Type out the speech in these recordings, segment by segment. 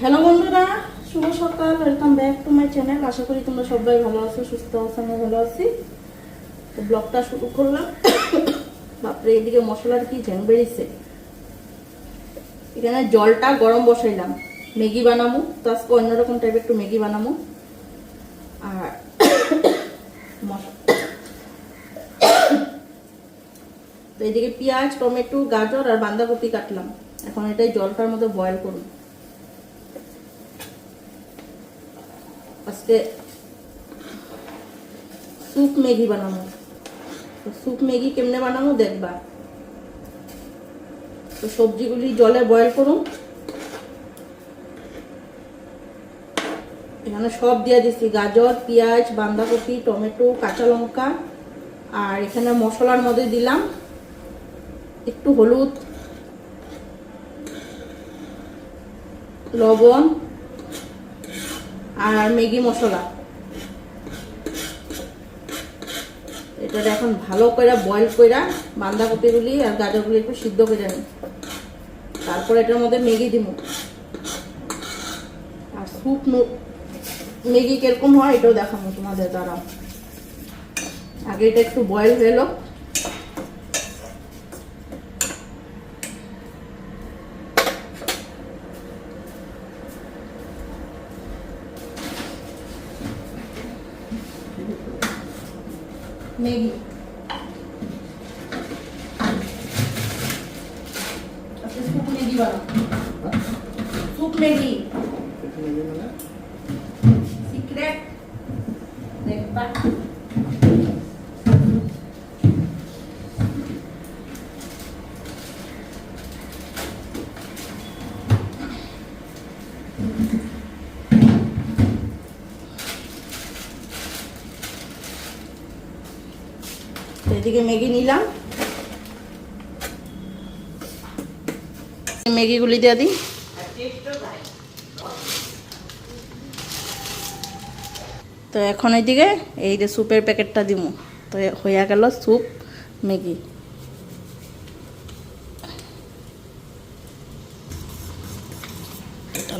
Hello বন্ধুরা, শুভ সকাল welcome back to my channel আশা করি তোমরা সবাই ভালো আছো, সুস্থ আছো আমি ভালো আছি। তো ব্লগটা শুরু করলাম। বাপরে, এদিকে মশলার কি ঝ্যাং বেরিয়েছে। এখানে জলটা গরম বসাইলাম। ম্যাগি বানাবো, তো আজকে অন্যরকম টাইপের একটু ম্যাগি বানাবো। আর তো এদিকে পেঁয়াজ, টমেটো, গাজর আর বাঁধাকপি কাটলাম। এখন এটাই জলটার মধ্যে বয়েল করুন আজকে স্যুপ ম্যাগি বানাবো। তো স্যুপ ম্যাগি কেমনে বানাবো দেখবা। তো সবজিগুলি জলে বয়েল করুন। এখানে সব দিয়ে দিচ্ছি গাজর, পেঁয়াজ, বাঁধাকপি, টমেটো, কাঁচা লঙ্কা। আর এখানে মশলার মধ্যে দিলাম একটু হলুদ, লবণ আর ম্যাগি মশলা। এটা এখন ভালো করে বয়েল করে বাঁধাকপিগুলি আর গাজরগুলি একটু সিদ্ধ করে নিই। তারপর এটার মধ্যে ম্যাগি দিব আর স্যুপ ম্যাগি কীরকম হয় এটাও দেখাবো তোমাদের দ্বারা। আগে এটা একটু বয়েল হয়ে এলো ম্যাগি আচ্ছা স্যুপ ম্যাগি বানাও স্যুপ ম্যাগি সিক্রেট এদিকে ম্যাগি নিলাম। ম্যাগিগুলি দিয়ে দিই। তো এখন এইদিকে এই যে স্যুপের প্যাকেটটা দিব তো হইয়া গেল স্যুপ ম্যাগি।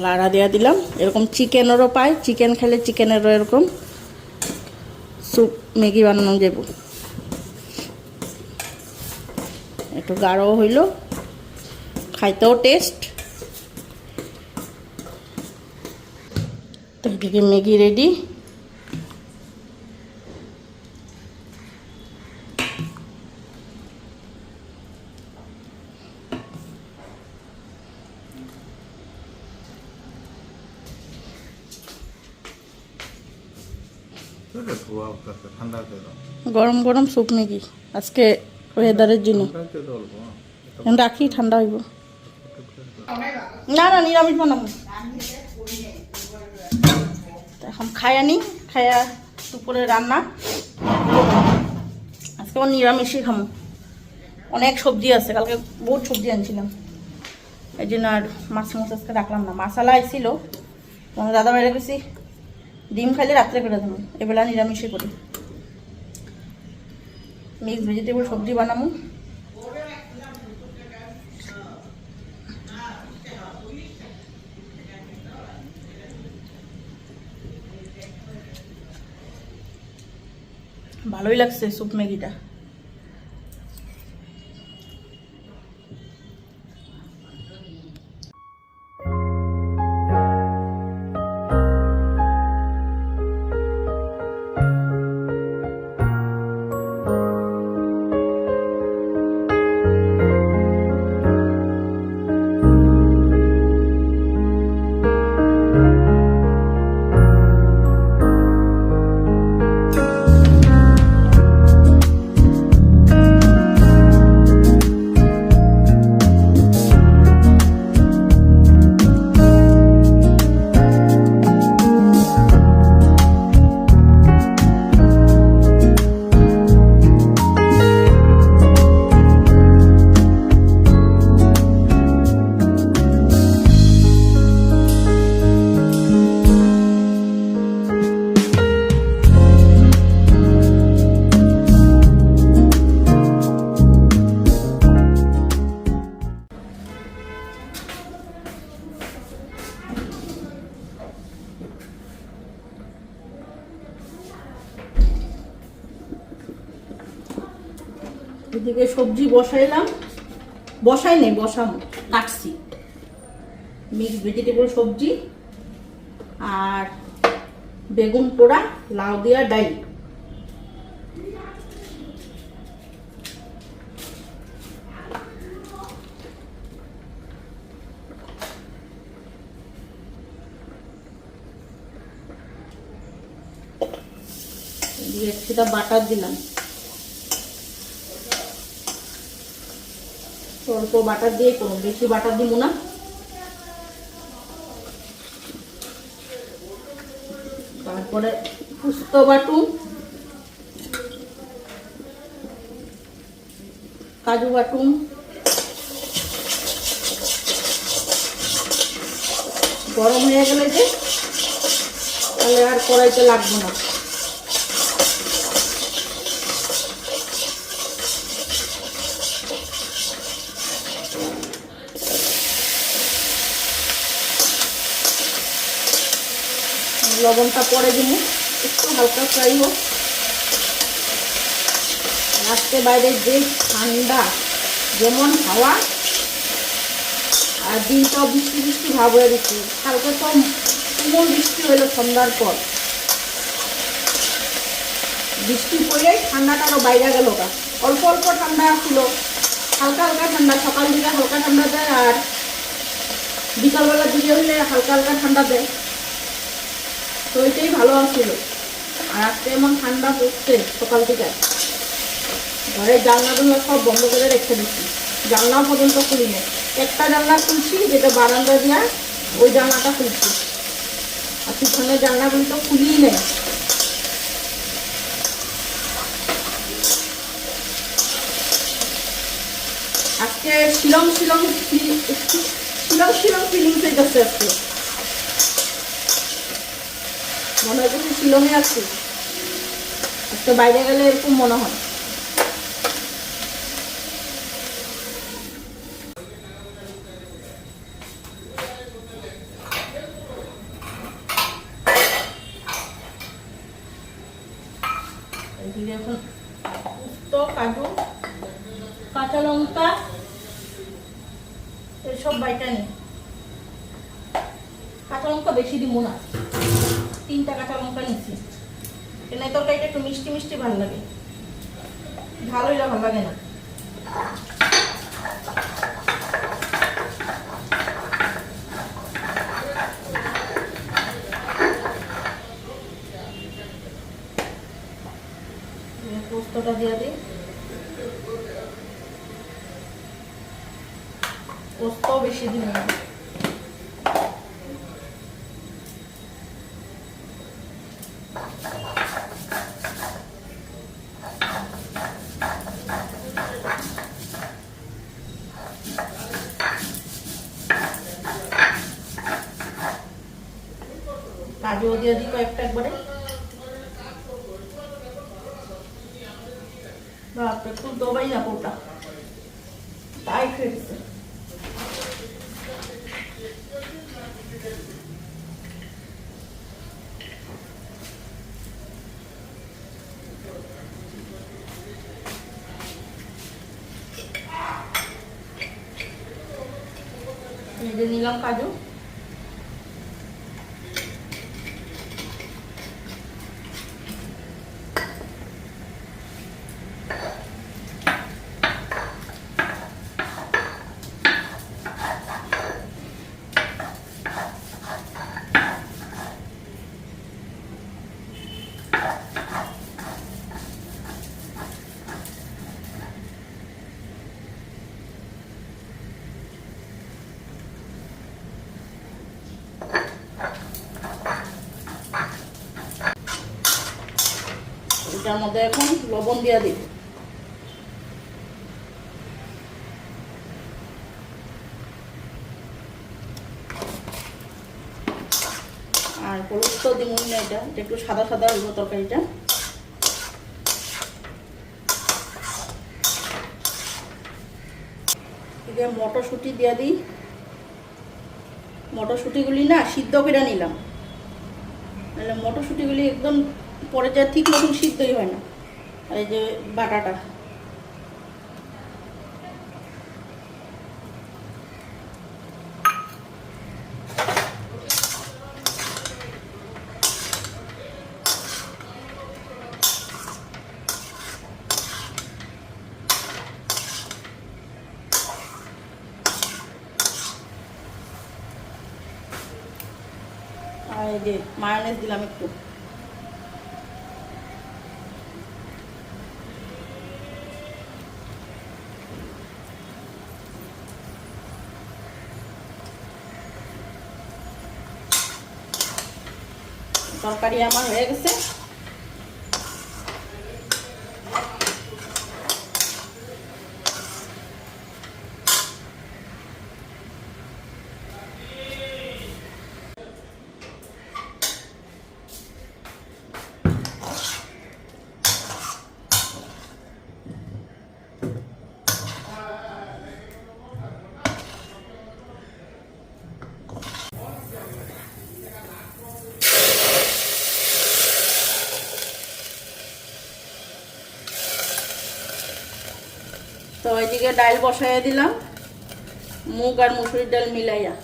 লাড়া দিয়া দিলাম। এরকম চিকেনেরও পাই, চিকেন খেলে চিকেনেরও এরকম স্যুপ ম্যাগি বানানো যাব একটু গাঢ় হইল। খাইতেও টেস্ট তো এদিকে ম্যাগি রেডি গরম গরম স্যুপ ম্যাগি। আজকে ওয়েদারের জন্য। রাখি, ঠান্ডা হইব। না না, নিরামিষ বানাবো। এখন খাই আনি খাইয়া দুপুরে রান্না। আজকে আমার নিরামিষই খামো। অনেক সবজি আছে, কালকে বহুত সবজি আনছিলাম। এই জন্য আর মাছ মাছ আজকে রাখলাম না। মাসালা আইছিল। তোমার দাদা বাইরে গেছি ডিম খাইলে রাত্রে করে দেবো। এবেলা নিরামিষই করি। মিক্স ভেজিটেবল সবজি বানাবো। ভালোই লাগছে স্যুপ ম্যাগিটা। এদিকে সবজি বসাইলাম। বসাই নেই, বসাম, কাটছি। মিক্স ভেজিটেবল সবজি আর বেগুন পোড়া, লাউ দিয়া সেটা বাটার দিলাম। অল্প বাটার দিয়ে করুন, বেশি বাটার দিব না। তারপরে পুস্ত বাটুন, কাজু বাটুন, গরম হয়ে গেলে যে তাহলে আর কড়াইতে লাগবে না। লবণটা পরে দিব। একটু হালকা ফ্রাই হোক। আজকে বাইরে যে ঠান্ডা, যেমন হাওয়া, আর দিনটাও বৃষ্টি বৃষ্টি ভাব হয়ে গেছে। কালকে তো তুমুল বৃষ্টি হইল সন্ধ্যার পর। বৃষ্টি পড়লেই ঠান্ডাটা আরও বাইরে গেল গা। অল্প অল্প ঠান্ডা ছিল হালকা হালকা ঠান্ডা, সকাল দিকে হালকা ঠান্ডা দেয় আর বিকালবেলার দিকে হলে হালকা হালকা ঠান্ডা দেয়। ওইটাই ভালো আছিল। আর আজকে এমন ঠান্ডা পড়ছে সকাল থেকে। ঘরের জানলাগুলো সব বন্ধ করে রেখে দিচ্ছি জানলা পর্যন্ত খুলি নেই একটা জানলা খুলছি, যেটা বারান্দা দিয়া ওই জানলাটা খুলছি। আর পিছনের জানলাগুলো তো খুলিই নেই। আজকে শিলং শিলং শিলং শিলং ফিলিংস হইতেছে আজকে। মনে হয় যে শিলংয়ে আছি। আজকে বাইরে গেলে এরকম মনে হয়। এখন উস্ত কাঁচা লঙ্কা, এসব বাইটা নেই। কাঁচা লঙ্কা বেশি দিব না। তিনটা কাঁচা লঙ্কা নিচ্ছি এনে তরকারিটা একটু মিষ্টি মিষ্টি ভালো লাগে। হইলে ভালো লাগে না এবার পোস্তটা দিয়ে দিই পোস্তও বেশি দিব না কাজুও দিয়ে দিই কয়েকটা একবারে। বাপরে খুব দবাই না পোটা তাই ফেলছে নিলাম কাজু। এটার মধ্যে এখন লবণ দিয়ে দিব আর হলুদ তো দিব না এটা এটা একটু সাদা সাদা হইব তরকারিটা। এদিকে মটরশুঁটি দিয়ে দিই। মটরশুঁটিগুলি না সিদ্ধ করে নিলাম। নাহলে মটরশুঁটিগুলি একদম পরেরটা ঠিক মতন সিদ্ধই হয় না। এই যে বাটাটা। আর এই যে দিলাম একটু। তরকারি আমার হয়ে গেছে তো ওইদিকে ডাল বসাইয়া দিলাম। মুগ আর মুসুরির ডাল মিলাইয়া।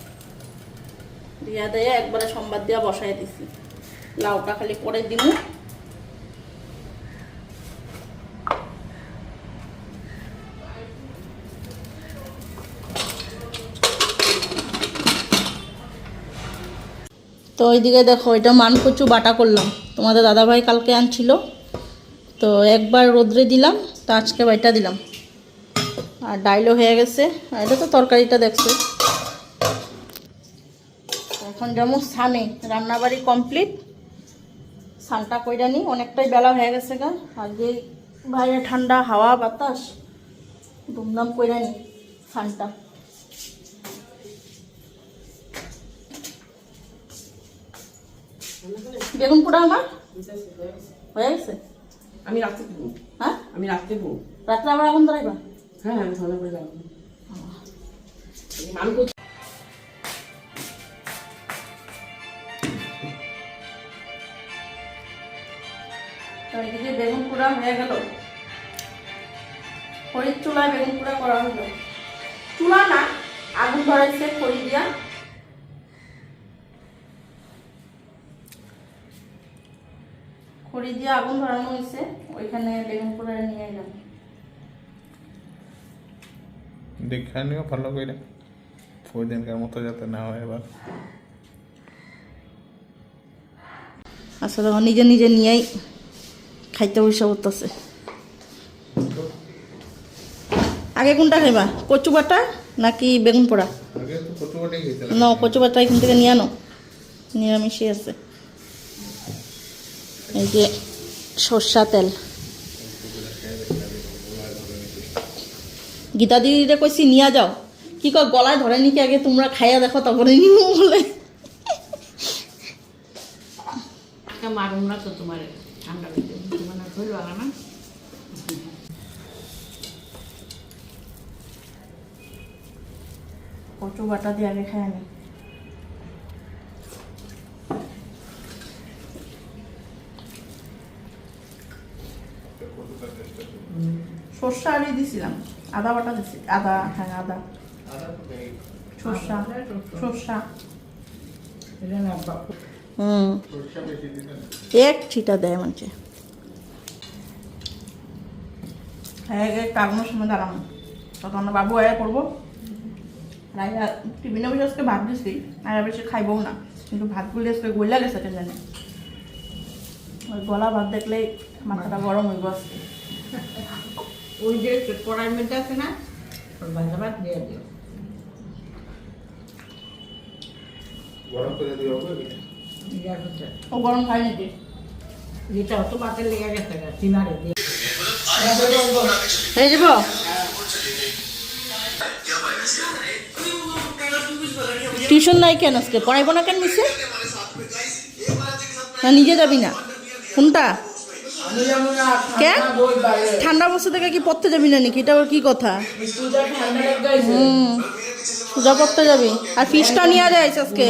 দিয়া দিয়ে একবারে সম্বাদ দিয়া বসাই দিছি। লাউটা খালি পরে দিমু। তো ওইদিকে দেখো, এটা মান কচু বাটা করলাম। তোমাদের দাদাভাই কালকে আনছিল। তো একবার রোদ্রে দিলাম, তো আজকে বাইটা দিলাম। আর ডাইলও হয়ে গেছে। আর এটা তো তরকারিটা দেখছ। এখন যেমন সানে। রান্নাবাড়ি কমপ্লিট। সানটা কইরা নি অনেকটাই বেলা হয়ে গেছে গা। আর যে বাইরে ঠান্ডা হাওয়া বাতাস ধুমধাম কইরা নি সানটা। বেগুন পোড়া আমার? হয়ে গেছে? আমি রাখতে হ্যাঁ? আমি রাখতে রাত্রে আবার আগুন ধরাইবা? হ্যাঁ আমি ভালো করে করছি বেগুন পোড়া হয়ে গেল? খড়ির চুলায় বেগুন পোড়া করা হলো। চুলা না আগুন ধরাইছে খড়ি দিয়া। খড়ি দিয়ে আগুন ধরানো হয়েছে ওইখানে বেগুন পোড়া নিয়ে এলাম। দেখা নিও ভালো করে। ওই দিনকার মতো যাতে না হয় এবার আচ্ছা তখন নিজে নিজে নিয়েই খাইতে বসে করতেছে আগে কোনটা খাইবা? কচু বাটা নাকি বেগুন পোড়া? ন কচু বাটা এখান থেকে নিয়ে আনো। নিরামিষই আছে। এই যে সর্ষা তেল। গীতা দিদিরে কইছি নিয়ে যাও। কি কয় গলায় ধরে নাকি আগে তোমরা খাইয়া দেখো তারপরে নিও বলে। একটা না তো তোমার ঠান্ডা তোমার না। কচু বাটা দিয়ে আগে খাই আমি। সর্ষা আড়ি দিছিলাম। আদা বাটা দিছি। আদা হ্যাঁ আদা। সর্ষা সর্ষা। হুম। এক ছিটা দেয় মানুষে হ্যাঁ কাগজের সময় দাঁড়ানো তখন বাবু আয়া করব। রাইয়া টিফিনে বসে আজকে ভাত দিছি। আর বেশি খাইবও না। কিন্তু ভাতগুলি আজকে গইলা গেছে কে জানে গলা ভাত দেখলেই মাথাটা গরম হইব আজকে। ওই যে কড়াইয়ের মধ্যে আছে না ওর ভাজা ভাত দিয়ে দিও। গরম করে দিও ও গরম খাই নাকি যেটা অত বাতের লেগে গেছে চিনারে দিয়ে। হয়ে যাব টিউশন নাই কেন আজকে? পড়াইব না কেন মিশে না নিজে যাবি না। কোনটা? কে? ঠান্ডা বস্তু থেকে কি পড়তে যাবি না নাকি? এটা আবার কি কথা? হুম। পূজা পড়তে যাবি। আর ফিসটা নিয়ে যায় আজকে।